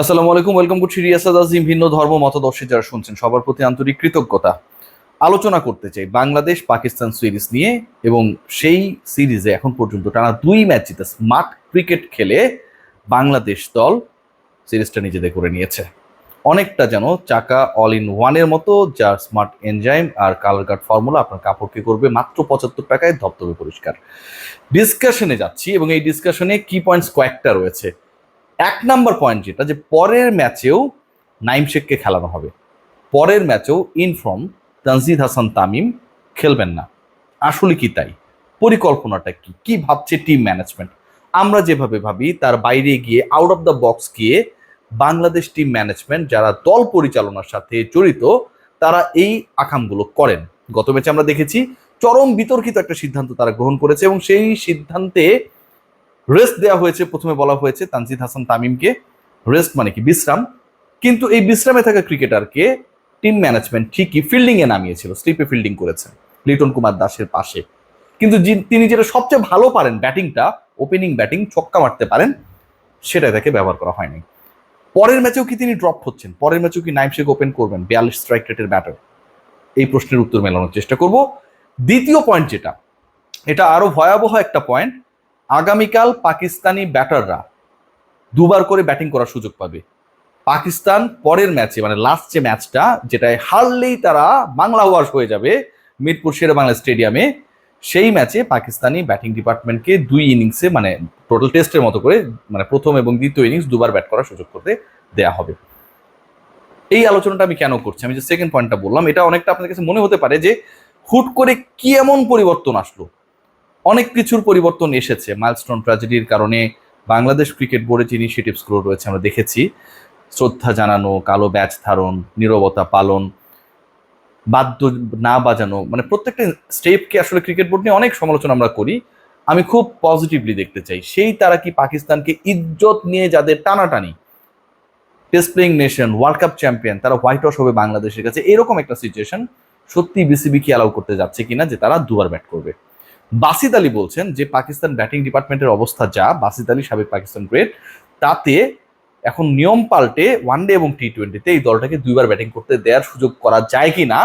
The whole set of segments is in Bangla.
আসসালামু আলাইকুম ওয়েলকাম করছি রিয়াসাদ আজিম ভিন্ন ধর্ম মতদর্শী যারা শুনছেন, সবার প্রতি আন্তরিক কৃতজ্ঞতা। আলোচনা করতে চাই বাংলাদেশ, পাকিস্তান সিরিজ নিয়ে এবং সেই সিরিজে এখন পর্যন্ত টানা দুই ম্যাচ জিতে স্মার্ট ক্রিকেট খেলে বাংলাদেশ দল সিরিজটা নিজেদের করে নিয়েছে। অনেকটা যেন চাকা অল ইন ওয়ানের মতো যার স্মার্ট এনজাইম আর কালার গার্ড ফর্মুলা আপনার কাপড়কে করবে মাত্র পঁচাত্তর টাকায় ধবধবে পরিষ্কার। ডিসকাশনে যাচ্ছি এবং এই ডিসকাশনে কি পয়েন্টস কয়েকটা রয়েছে। এক নাম্বার পয়েন্ট যেটা যে পরের ম্যাচেও নাইম শেখকে খেলানো হবে। পরের ম্যাচেও ইনফ্রম তানজিদ হাসান তামিম খেলবেন না। আসলে কি তাই? পরিকল্পনাটা কি? কি ভাবছে টিম ম্যানেজমেন্ট আমরা যেভাবে ভাবি, তার বাইরে গিয়ে আউট অফ দ্য বক্স গিয়ে বাংলাদেশ টিম ম্যানেজমেন্ট যারা দল পরিচালনার সাথে জড়িত, তারা এই আকামগুলো করেন। গত ম্যাচে আমরা দেখেছি চরম বিতর্কিত একটা সিদ্ধান্ত তারা গ্রহণ করেছে এবং সেই সিদ্ধান্তে রেস্ট দেওয়া হয়েছে, প্রথমে বলা হয়েছে তানজিদ হাসান তামিমকে। রেস্ট মানে কি? বিশ্রাম। কিন্তু এই বিশ্রামে থাকা ক্রিকেটারকে টিম ম্যানেজমেন্ট ঠিকই ফিল্ডিং এ নামিয়েছিল স্লিপে ফিল্ডিং করেছেন লিটন কুমার দাসের পাশে। কিন্তু তিনি যেটা সবচেয়ে ভালো পারেন ব্যাটিংটা ওপেনিং ব্যাটিং ছক্কা মারতে পারেন, সেটা তাকে ব্যবহার করা হয়নি। পরের ম্যাচেও কি তিনি ড্রপ হচ্ছেন? পরের ম্যাচেও কি নাইম শেখ ওপেন করবেন? বিয়াল্লিশ স্ট্রাইক রেটের ব্যাটার এই প্রশ্নের উত্তর মেলানোর চেষ্টা করব। দ্বিতীয় পয়েন্ট যেটা, এটা আরও ভয়াবহ একটা পয়েন্ট আগামীকাল পাকিস্তানি ব্যাটাররা দুবার করে ব্যাটিং করার সুযোগ পাবে। পাকিস্তান পরের ম্যাচে মানে লাস্ট যে ম্যাচটা, যেটায় হারলেই তারা বাংলা ওয়াশ হয়ে যাবে মিরপুর শেরে বাংলা স্টেডিয়ামে, সেই ম্যাচে পাকিস্তানি ব্যাটিং ডিপার্টমেন্টকে দুই ইনিংসে মানে টোটাল টেস্টের মতো করে মানে প্রথম এবং দ্বিতীয় ইনিংস দুবার ব্যাট করার সুযোগ করতে দেয়া হবে। এই আলোচনাটা আমি কেন করছি? আমি যে সেকেন্ড পয়েন্টটা বললাম, এটা অনেকটা আপনাদের কাছে মনে হতে পারে যে হুট করে কি এমন পরিবর্তন আসলো? অনেক কিছুর পরিবর্তন এসেছে মাইলস্টোন ট্র্যাজেডির কারণে বাংলাদেশ ক্রিকেট বোর্ডে যে ইনিশিয়েটিভসগুলো রয়েছে আমরা দেখেছি। শ্রদ্ধা জানানো, কালো ব্যাচ ধারণ, নীরবতা পালন, বাদ্য না বাজানো মানে প্রত্যেকটা স্টেপকে আসলে ক্রিকেট বোর্ড নিয়ে অনেক সমালোচনা আমরা করি। আমি খুব পজিটিভলি দেখতে চাই। সেই তারা কি পাকিস্তানকে ইজ্জত নিয়ে যাদের টানাটানি test playing nation world cup champion তারা হোয়াইট ওয়াশ হবে বাংলাদেশের কাছে, এরকম একটা সিচুয়েশন সত্যি বিসিবি কি অ্যালাউ করতে যাচ্ছে কিনা যে তারা দুবার ব্যাট করবে? বাসিদ আলী বলছেন যে পাকিস্তান ব্যাটিং ডিপার্টমেন্টের অবস্থা যা, বাসিদ আলী সাবেক পাকিস্তান গ্রেট, তাতে এখন নিয়ম পাল্টে ওয়ানডে এবং টি টোয়েন্টিতে এই দলটাকে দুইবার ব্যাটিং করতে দেওয়ার সুযোগ করা যায় কি না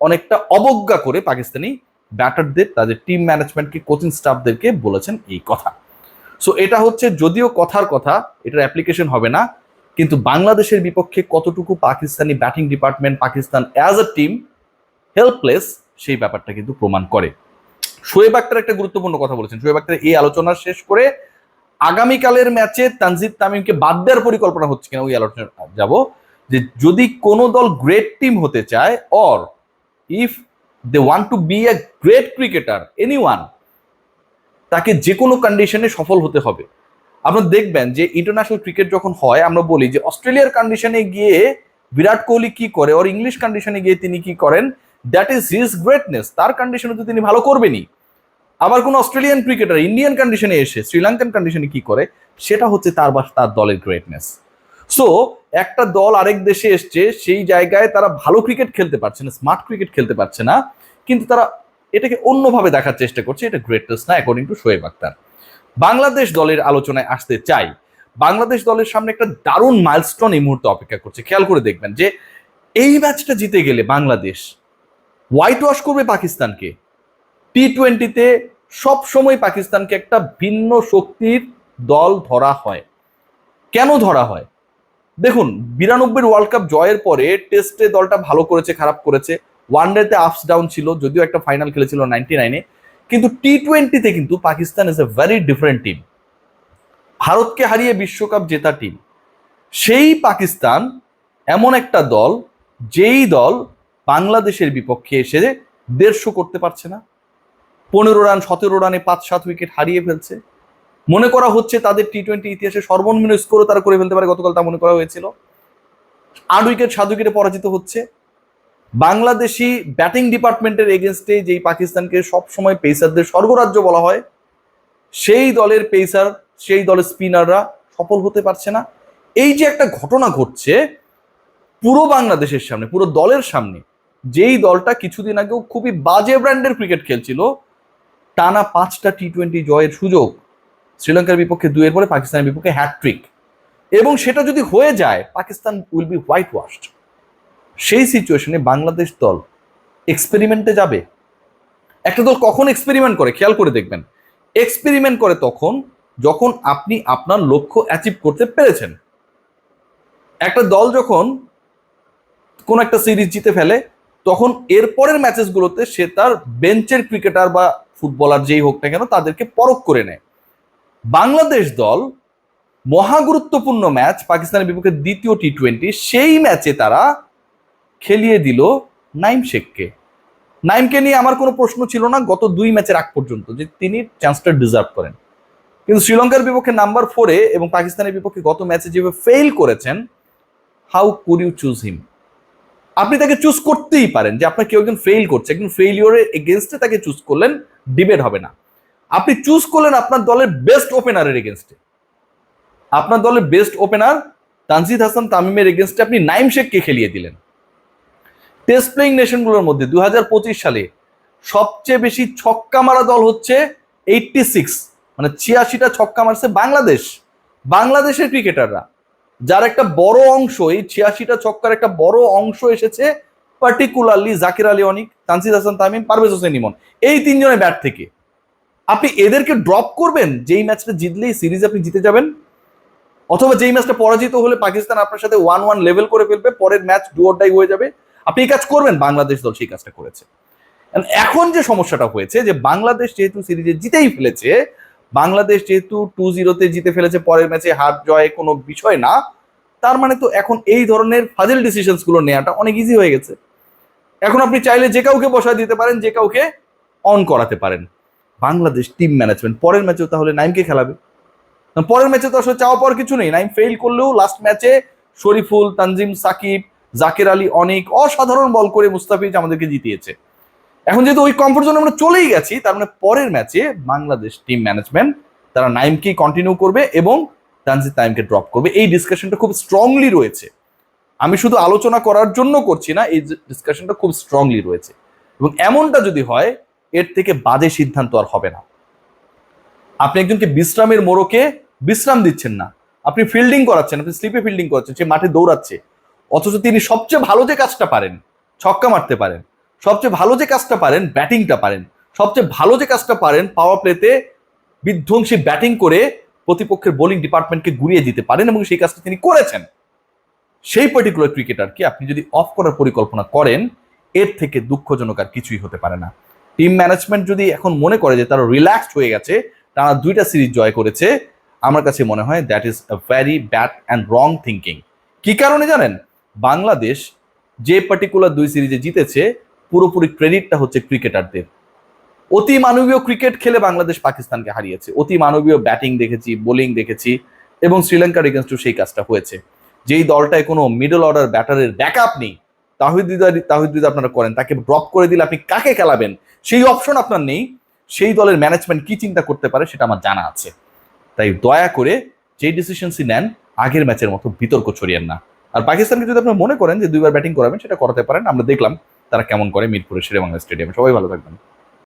অনেকটা অবজ্ঞা করে পাকিস্তানি ব্যাটারদের, তাদের টিম ম্যানেজমেন্টকে কোচিং স্টাফদেরকে বলেছেন এই কথা। সো এটা হচ্ছে যদিও কথার কথা, এটার অ্যাপ্লিকেশন হবে না, কিন্তু বাংলাদেশের বিপক্ষে কতটুকু Pakistani batting department Pakistan as a team helpless সেই ব্যাপারটা কিন্তু প্রমাণ করে। শোয়েব আক্তার একটা গুরুত্বপূর্ণ কথা বলেছেন। শোয়েব আক্তার এই আলোচনা শেষ করে আগামীকালের ম্যাচে তানজিদ তামিমকে বাদ দেওয়ার পরিকল্পনা হচ্ছে কিনা ওই আলোচনা যাব। যে যদি কোনো দল গ্রেট টিম হতে চায় or if they want to be a great cricketer anyone তাকে যে কোনো কন্ডিশনে সফল হতে হবে। আপনারা দেখবেন যে ইন্টারন্যাশনাল ক্রিকেট যখন হয়, আমরা বলি যে অস্ট্রেলিয়ার কন্ডিশনে গিয়ে বিরাট কোহলি কি করে ওর ইংলিশ কন্ডিশনে গিয়ে তিনি কি করেন দ্যাট ইজ হিজ গ্রেটনেস তার কন্ডিশনে তো তিনি ভালো করবেনই। আবার কোন অস্ট্রেলিয়ান ক্রিকেটার ইন্ডিয়ান কন্ডিশনে এসে শ্রীলঙ্কান কন্ডিশনে কি করে? সেটা হচ্ছে তার বা, তার দলের গ্রেটনেস সো একটা দল আরেক দেশে এসছে, সেই জায়গায় তারা ভালো ক্রিকেট খেলতে পারছে না স্মার্ট ক্রিকেট খেলতে পারছে না, কিন্তু তারা এটাকে অন্যভাবে দেখার চেষ্টা করছে, এটা গ্রেটনেস না অ্যাকর্ডিং টু শোয়েব আক্তার বাংলাদেশ দলের আলোচনায় আসতে চাই। বাংলাদেশ দলের সামনে একটা দারুণ মাইলস্টোন এই মুহূর্তে অপেক্ষা করছে। খেয়াল করে দেখবেন যে, এই ম্যাচটা জিতে গেলে বাংলাদেশ হোয়াইট ওয়াশ করবে পাকিস্তানকে। টি টোয়েন্টিতে সবসময় পাকিস্তানকে একটা ভিন্ন শক্তির দল ধরা হয়। কেন ধরা হয়? দেখুন বিরানব্বই ওয়ার্ল্ড কাপ জয়ের পরে টেস্টে দলটা ভালো করেছে, খারাপ করেছে। ওয়ান ডেতে আপস ডাউন ছিল, যদিও একটা ফাইনাল খেলেছিল নাইনটি নাইনে কিন্তু টি টোয়েন্টিতে কিন্তু Pakistan is a very different team ভারতকে হারিয়ে বিশ্বকাপ জেতা টিম সেই পাকিস্তান এমন একটা দল, যেই দল বাংলাদেশের বিপক্ষে এসে দেড়শো করতে পারছে না। পনেরো রান, সতেরো রানে পাঁচ, সাত উইকেট হারিয়ে ফেলছে। মনে করা হচ্ছে তাদের টি টোয়েন্টি ইতিহাসে সর্বনিম্ন স্কোরও তারা করে ফেলতে পারে, গতকাল তা মনে করা হয়েছিল। আট উইকেট, সাত উইকেটে পরাজিত হচ্ছে। বাংলাদেশি ব্যাটিং ডিপার্টমেন্টের এগেনস্টে যেই পাকিস্তানকে সব সময় পেসারদের স্বর্গরাজ্য বলা হয়, সেই দলের পেসার, সেই দলের স্পিনাররা সফল হতে পারছে না। এই যে একটা ঘটনা ঘটছে, পুরো বাংলাদেশের সামনে, পুরো দলের সামনে যেই দলটা কিছুদিন আগেও খুবই বাজে ব্র্যান্ডের ক্রিকেট খেলছিল, টানা পাঁচটা টি টোয়েন্টি জয়ের সুযোগ, শ্রীলঙ্কার বিপক্ষে দুইয়ের পরে পাকিস্তানের বিপক্ষে হ্যাট্রিক এবং সেটা যদি হয়ে যায়, Pakistan will be white washed সেই সিচুয়েশনে বাংলাদেশ দল এক্সপেরিমেন্টে যাবে। একটা দল কখন এক্সপেরিমেন্ট করে, খেয়াল করে দেখবেন। এক্সপেরিমেন্ট করে তখন, যখন আপনি আপনার লক্ষ্য অ্যাচিভ করতে পেরেছেন। একটা দল যখন কোন একটা সিরিজ জিতে ফেলে তখন এরপরের ম্যাচেসগুলোতে সে তার বেঞ্চের ক্রিকেটার বা ফুটবলার যেই হোক না কেন তাদেরকে পরখ করে নেয়। বাংলাদেশ দল মহাগুরুত্বপূর্ণ ম্যাচ পাকিস্তানের বিপক্ষে দ্বিতীয় টি টোয়েন্টি সেই ম্যাচে তারা খেলিয়ে দিল নাইম শেখকে। নাইমকে নিয়ে আমার কোনো প্রশ্ন ছিল না, গত দুই ম্যাচের আগ পর্যন্ত যে তিনি চান্সটা ডিজার্ভ করেন। কিন্তু শ্রীলঙ্কার বিপক্ষে নাম্বার ফোরে এবং পাকিস্তানের বিপক্ষে গত ম্যাচে যেভাবে ফেল করেছেন how could you choose him আপনি তাকে চুজ করতেই পারেন যে আপনার কেউ একজন ফেইল করছে, একজন ফেইলিওরের এগেনস্টে তাকে চুজ করলেন ডিবেট হবে না। আপনি চুজ করলেন আপনার দলের বেস্ট ওপেনারের এগেনস্টে আপনার দলের বেস্ট ওপেনার তানজিদ হাসান তামিমের এগেনস্টে আপনি নাইম শেখকে খেলিয়ে দিলেন। টেস্ট প্লেইং নেশনগুলোর মধ্যে দু হাজার পঁচিশ সালে সবচেয়ে বেশি ছক্কা মারা দল হচ্ছে এইটটি সিক্স মানে ছিয়াশিটা ছক্কা মারছে বাংলাদেশ। বাংলাদেশের ক্রিকেটাররা যার একটা বড় অংশ এই ছিয়াশিটা ছক্কার একটা বড় অংশ এসেছে পার্টিকুলারলি জাকির আলী অনিক তানসিদ হাসান তামিম, পারভেজ হোসেন ইমন। এই তিনজনের ব্যাট থেকে। আপনি এদেরকে ড্রপ করবেন, যেই ম্যাচটা জিতলেই সিরিজ আপনি জিতে যাবেন, অথবা যেই ম্যাচটা পরাজিত হলে পাকিস্তান আপনার সাথে ওয়ান ওয়ান লেভেল করে ফেলবে, পরের ম্যাচ ডুয়ারডাই হয়ে যাবে। আপনি এই কাজ করবেন, বাংলাদেশ দল সেই কাজটা করেছে। এখন যে সমস্যাটা হয়েছে, যে বাংলাদেশ যেহেতু সিরিজে জিতেই ফেলেছে বাংলাদেশ যেহেতু টু জিরোতে জিতে ফেলেছে পরের ম্যাচে, হার জয় কোনো বিষয় না। তার মানে তো এখন এই ধরনের ফাজিল ডিসিশনসগুলো নেওয়াটা অনেক ইজি হয়ে গেছে। এখন আপনি চাইলে যে কাউকে বসায় দিতে পারেন, যে কাউকে অন করাতে পারেন। বাংলাদেশ টিম ম্যানেজমেন্ট পরের ম্যাচেও তাহলে নাইমকে খেলাবে। পরের ম্যাচে তো আসলে চাওয়া পাওয়ার কিছু নেই। নাইম ফেল করলেও লাস্ট ম্যাচে শরীফুল, তানজিম, সাকিব, জাকির আলী অনেক অসাধারণ বল করে মুস্তাফিজ আমাদেরকে জিতিয়েছে। এখন যেহেতু ওই কমফোর্ট জোনে আমরা চলেই গেছি, তার মানে পরের ম্যাচে বাংলাদেশ টিম ম্যানেজমেন্ট তারা নাইমকে কন্টিনিউ করবে এবং তানজিদ তাইমকে ড্রপ করবে। এই ডিসকাশনটা খুব স্ট্রংলি রয়েছে। আমি শুধু আলোচনা করার জন্য করছি না, এই ডিসকাশনটা খুব স্ট্রংলি রয়েছে। এবং এমনটা যদি হয়, এর থেকে বাজে সিদ্ধান্ত আর হবে না। আপনি একজনকে বিশ্রামের মোড়কে বিশ্রাম দিচ্ছেন না। আপনি ফিল্ডিং করাচ্ছেন, আপনি স্লিপে ফিল্ডিং করাচ্ছেন, সে মাঠে দৌড়াচ্ছে। অথচ তিনি সবচেয়ে ভালো যে কাজটা পারেন, ছক্কা মারতে পারেন। সবচেয়ে ভালো যে কাজটা পারেন, ব্যাটিংটা পারেন। সবচেয়ে ভালো যে কাজটা পারেন পাওয়ার প্লেতে বিধ্বংসী ব্যাটিং করে প্রতিপক্ষের বোলিং ডিপার্টমেন্টকে গুড়িয়ে দিতে পারেন এবং সেই কাজটা তিনি করেছেন। সেই পার্টিকুলার ক্রিকেটারকে আপনি যদি অফ করার পরিকল্পনা করেন, এর থেকে দুঃখজনক আর কিছুই হতে পারে না। টিম ম্যানেজমেন্ট যদি এখন মনে করে যে তারা রিল্যাক্সড হয়ে গেছে, তারা দুইটা সিরিজ জয় করেছে, আমার কাছে মনে হয় that is a very bad and wrong thinking কি কারণে জানেন? বাংলাদেশ যে পার্টিকুলার দুই সিরিজে জিতেছে পুরোপুরি ক্রেডিটটা হচ্ছে ক্রিকেটারদের অতি মানবীয় ক্রিকেট খেলে বাংলাদেশ পাকিস্তানকে হারিয়েছে। অতি মানবীয় ব্যাটিং দেখেছি বোলিং দেখেছি এবং শ্রীলঙ্কার এগেনস্টও সেই কাজটা হয়েছে। যেই দলটায় কোনো মিডল অর্ডার ব্যাটারের ব্যাকআপ নেই তাহিদিদার তাহিদ আপনারা করেন, তাকে ড্রপ করে দিলে আপনি কাকে খেলাবেন? সেই অপশন আপনার নেই। সেই দলের ম্যানেজমেন্ট কি চিন্তা করতে পারে সেটা আমার জানা আছে। তাই দয়া করে যেই ডিসিশনসই নেন, আগের ম্যাচের মতো বিতর্ক ছড়িয়েন না। আর পাকিস্তানকে যদি আপনারা মনে করেন যে দুইবার ব্যাটিং করাবেন, সেটা করাতে পারেন। আমরা দেখলাম তারা কেমন করে মিরপুরের শেরে বাংলা স্টেডিয়ামে? সবাই ভালো থাকবেন।